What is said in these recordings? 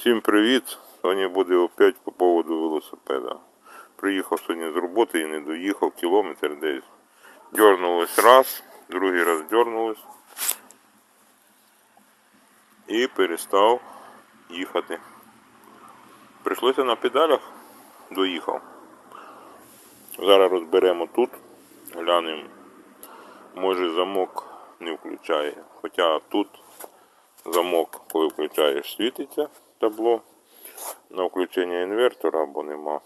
Всім привіт! Сьогодні буде опять по поводу велосипеда. Приїхав сьогодні з роботи і не доїхав кілометр десь. Дернулось раз, другий раз дернулось. І перестав їхати. Прийшлося на педалях, доїхав. Зараз розберемо тут, глянемо. Може замок не включає. Хоча тут замок, коли включаєш, світиться табло на включення інвертора або нема.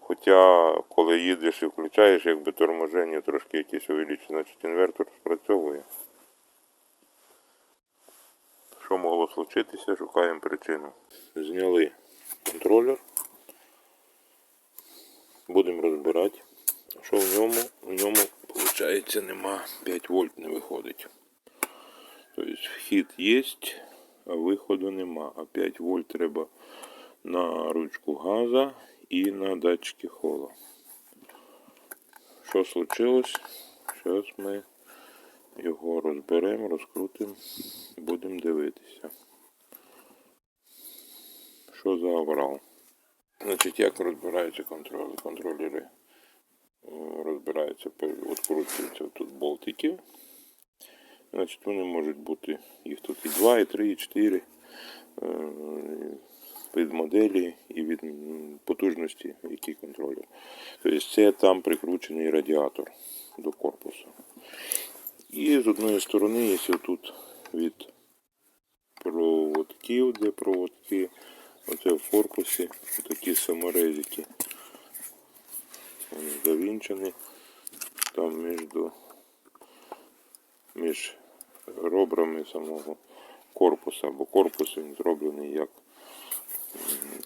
Хоча, коли їдеш і включаєш, якби торможення трошки якесь увеличить, значить інвертор спрацьовує. Що могло случитися, шукаємо причину. Зняли контролер. Будемо розбирати. Що в ньому? В ньому, виходить, нема 5 вольт не виходить. Тобто вхід є, виходу нема. А 5 вольт треба на ручку газа і на датчики хола. Що случилось? Зараз ми його розберемо, розкрутимо, будемо дивитися. Що за аврал? Значить, як розбираються? Контролери е, розбираються, відкручуються тут болтики. Значить, вони можуть бути, їх тут і 2, і 3, і 4 е, від моделі і від потужності, який контролер. Тобто це там прикручений радіатор до корпусу. І з одної сторони, якщо тут від проводків, де проводки, оце в корпусі такі саморезики. Вони завінчені там між між робрами самого корпуса, бо корпус він зроблений як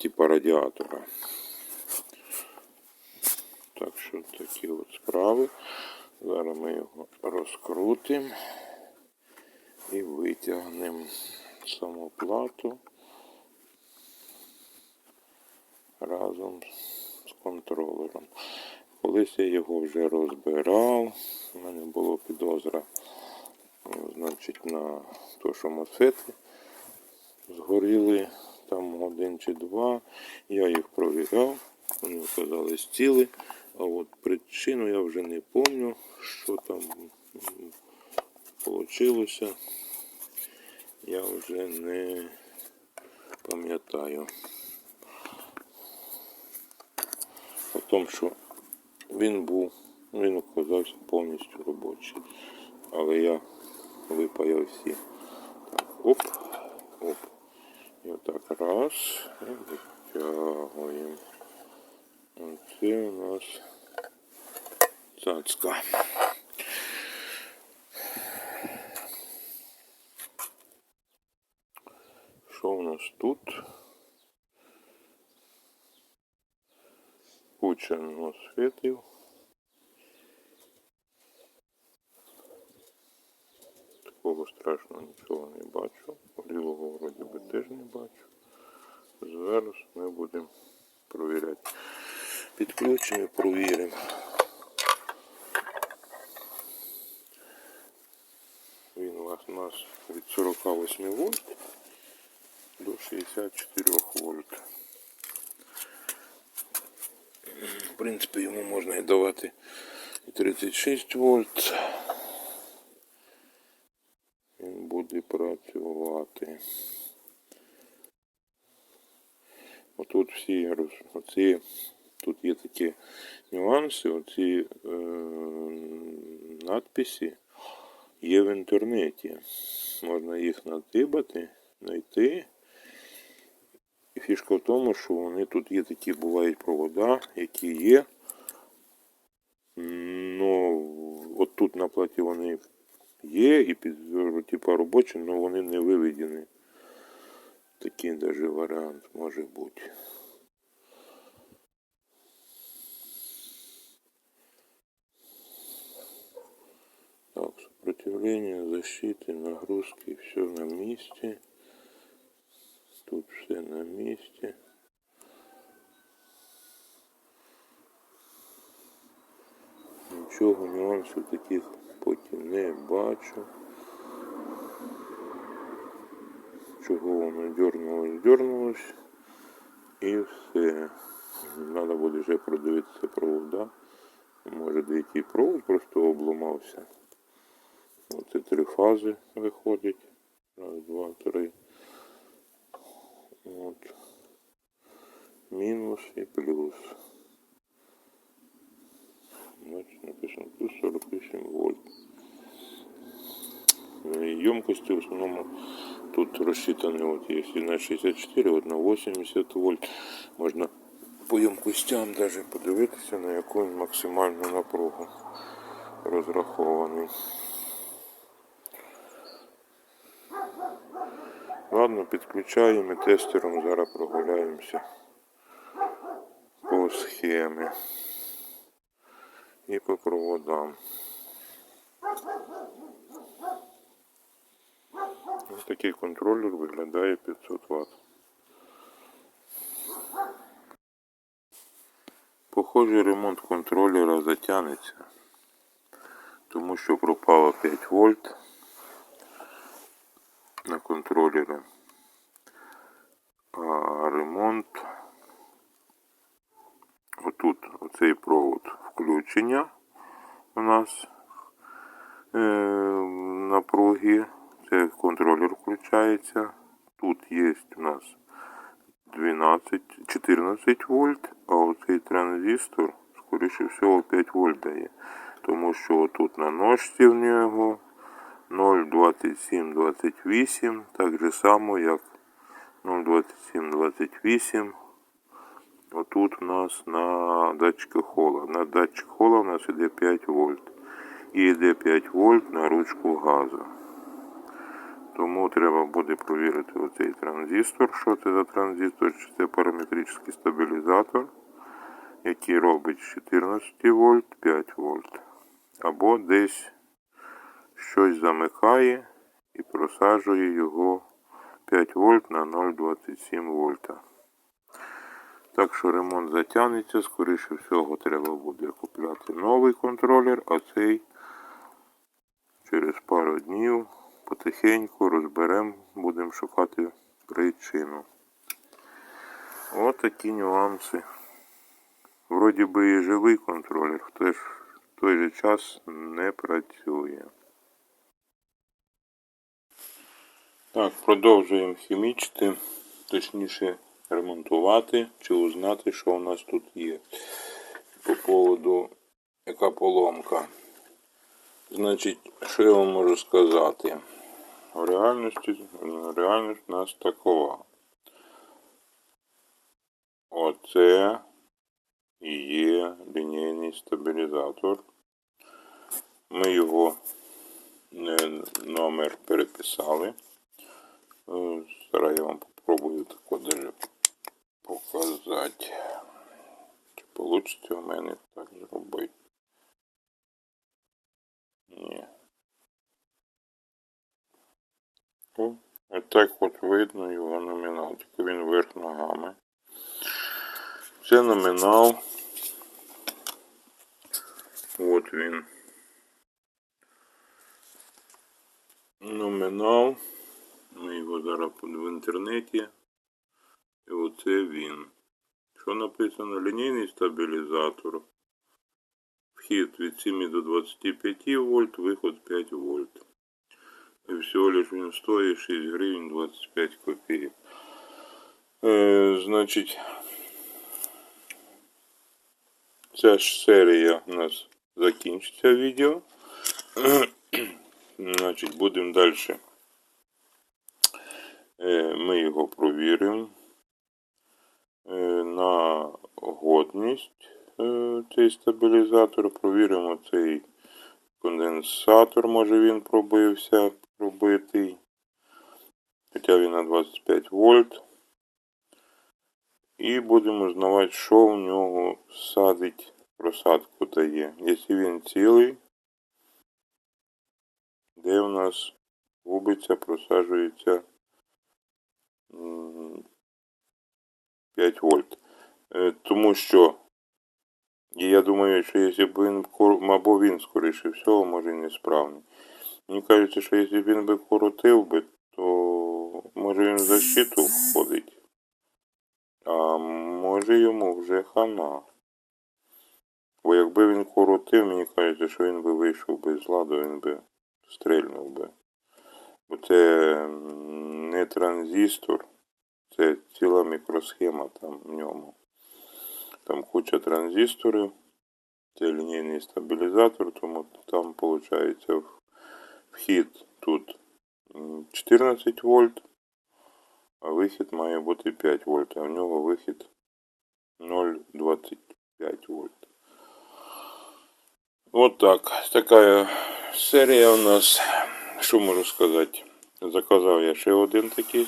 типа радіатора. Так що такі от справи. Зараз ми його розкрутимо і витягнемо саму плату разом з контролером. Колись я його вже розбирав, у мене було підозра, значить, на те, що мосфети згоріли там один чи два. Я їх провіряв, вони оказались ціли. А от причину я вже не пам'ятаю, що там вийшло. Я вже не пам'ятаю. О тому, що він був, він оказався повністю робочий. Але я випаяв всі. Так, оп, оп. І отак раз. І витягуємо. Оце у нас цацка. Що у нас тут? Куча мосфетів. Такого страшного нічого не бачу. Лівого вроді би теж не бачу. Зараз ми будемо провіряти. Підключимо і провіримо. Він у нас від 48 вольт до 64 вольт. В принципі, йому можна і давати і 36 вольт. Буде працювати. Отут всі оці, тут є такі нюанси, оці е, надписи є в інтернеті. Можна їх надибати, знайти. І фішка в тому, що вони тут є такі бувають провода, які є. Ну, от тут на платі вони є і під типа робочі, але вони не виведені. Такий даже варіант може бути. Так, сопротивление, защиты, нагрузки, все на месте. Тут все на месте. Нічого, нюансів таких потім не бачу. чого воно дернулось, дернулось. І все. Треба буде вже продивитися провода. Може деякий провод просто обламався. Оце три фази виходить. Раз, два, три. От. Мінус і плюс. Написано плюс 48 вольт. Е, Емкости в основному тут рассчитаны, вот если на 64, вот на 80 вольт. Можна по емкостям даже подивитися, на яку він максимальну напругу розрахований. Ладно, підключаємо і тестером зараз прогуляємося по схемі і по проводам. Ось такий контролер виглядає 500 Вт. Похоже, ремонт контролера затягнеться, тому що пропало 5 вольт на контролері. А ремонт отут оцей провод включення у нас е, напруги. Це контролер включається. Тут є у нас 12, 14 вольт, а оцей транзистор, скоріше всього, 5 вольт дає. Тому що тут на ножці в нього 0,2728, так же само, як 0,2728. Отут у нас на датчику хола. На датчик хола у нас іде 5 вольт. І йде 5 вольт на ручку газу. Тому треба буде провірити оцей транзистор, що це за транзистор, чи це параметричний стабілізатор, який робить 14 вольт 5 вольт. Або десь щось замикає і просаджує його 5 вольт на 0,27 вольта. Так що ремонт затягнеться, скоріше всього треба буде купляти новий контролер, а цей через пару днів потихеньку розберемо, будемо шукати причину. От такі нюанси. Вроді би і живий контролер, в той, в той же час не працює. Так, продовжуємо хімічити, точніше ремонтувати чи узнати, що у нас тут є. По поводу яка поломка. Значить, що я вам можу сказати? В реальності реальність у нас такова. Оце є лінійний стабілізатор. Ми його е, номер переписали. Е, Зараз я вам попробую тако даже показати. Чи вийде у мене так зробити? Ні. О, так от видно його номінал, тільки він вверх ногами. Це номінал. От він. Номінал. Ми його зараз в інтернеті. І оце він. Що написано? Лінійний стабілізатор. Вхід від 7 до 25 вольт, виход 5 вольт. І всього лиш він стоїть 6 гривень 25 копійок. Е, значить, ця ж серія у нас закінчиться відео. Значить, будемо далі. Е, Ми його провіримо на годність е, цей стабілізатор. Провіримо цей конденсатор, може він пробився, пробитий. Хоча він на 25 вольт. І будемо знавати, що в нього садить просадку дає. Якщо він цілий, де в нас губиться, просаджується 5 вольт. Е, Тому що я думаю, що якщо б він або він, скоріше всього, може несправний. Мені кажеться, що якщо б він би коротив би, то може він в защиту входить. А може йому вже хана. Бо якби він коротив, мені кажеться, що він би вийшов без ладу, він би стрельнув би. Бо це не транзистор, це ціла мікросхема там в ньому. Там куча транзисторів, це лінійний стабілізатор, тому там виходить вхід тут 14 вольт, а вихід має бути 5 вольт, а в нього вихід 0,25 вольт. Вот так. Така серія у нас. Що можу сказати? Заказав я ще один такий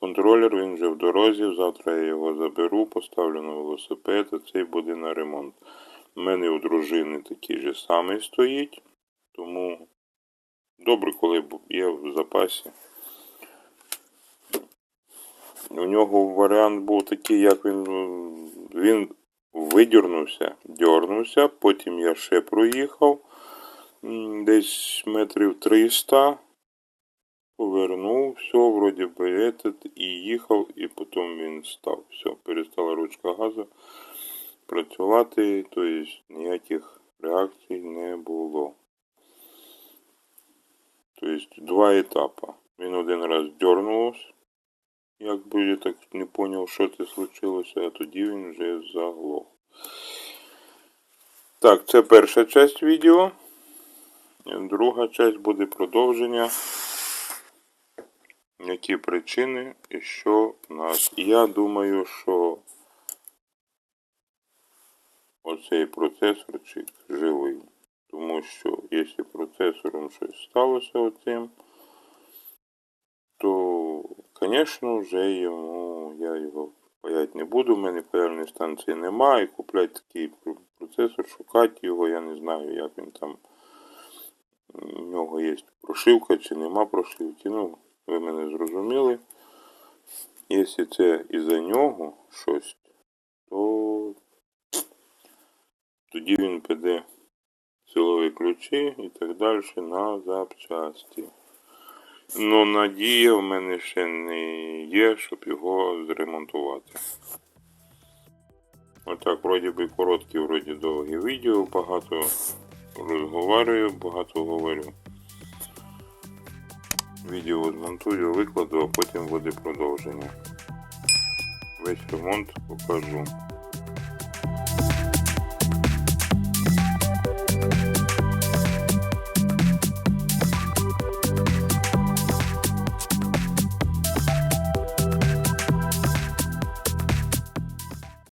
контролер, він вже в дорозі. Завтра я його заберу, поставлю на велосипед, а цей буде на ремонт. У мене у дружини такий же самий стоїть, тому добре, коли є в запасі. У нього варіант був такий, як він. ну, Він видірнувся, дьорнувся, потім я ще проїхав десь метрів 300, повернув, все, вроді би, этот, і їхав, і потім він став. Все, перестала ручка газу працювати, тобто ніяких реакцій не було. Тобто два етапи. Він один раз дьорнувся, якби я так не зрозумів, що це случилося, а тоді він вже заглох. Так, це перша часть відео. Друга часть буде продовження. Які причини і що в нас. Я думаю, що оцей процесорчик живий. Тому що якщо процесором щось сталося оцим, то, звісно, вже йому я його паять не буду. У мене паяльної станції немає. І купляти такий процесор, шукати його, я не знаю, як він там. У нього є прошивка чи нема прошивки. Ну, ви мене зрозуміли. Якщо це із-за нього щось, то тоді він піде силові ключі і так далі на запчасті. Ну, надія в мене ще не є, щоб його зремонтувати. Отак, вроді би короткі, вроді довгі відео, багато розговорюю, багато говорю. Відео змонтую, викладу, а потім буде продовження. Весь ремонт покажу.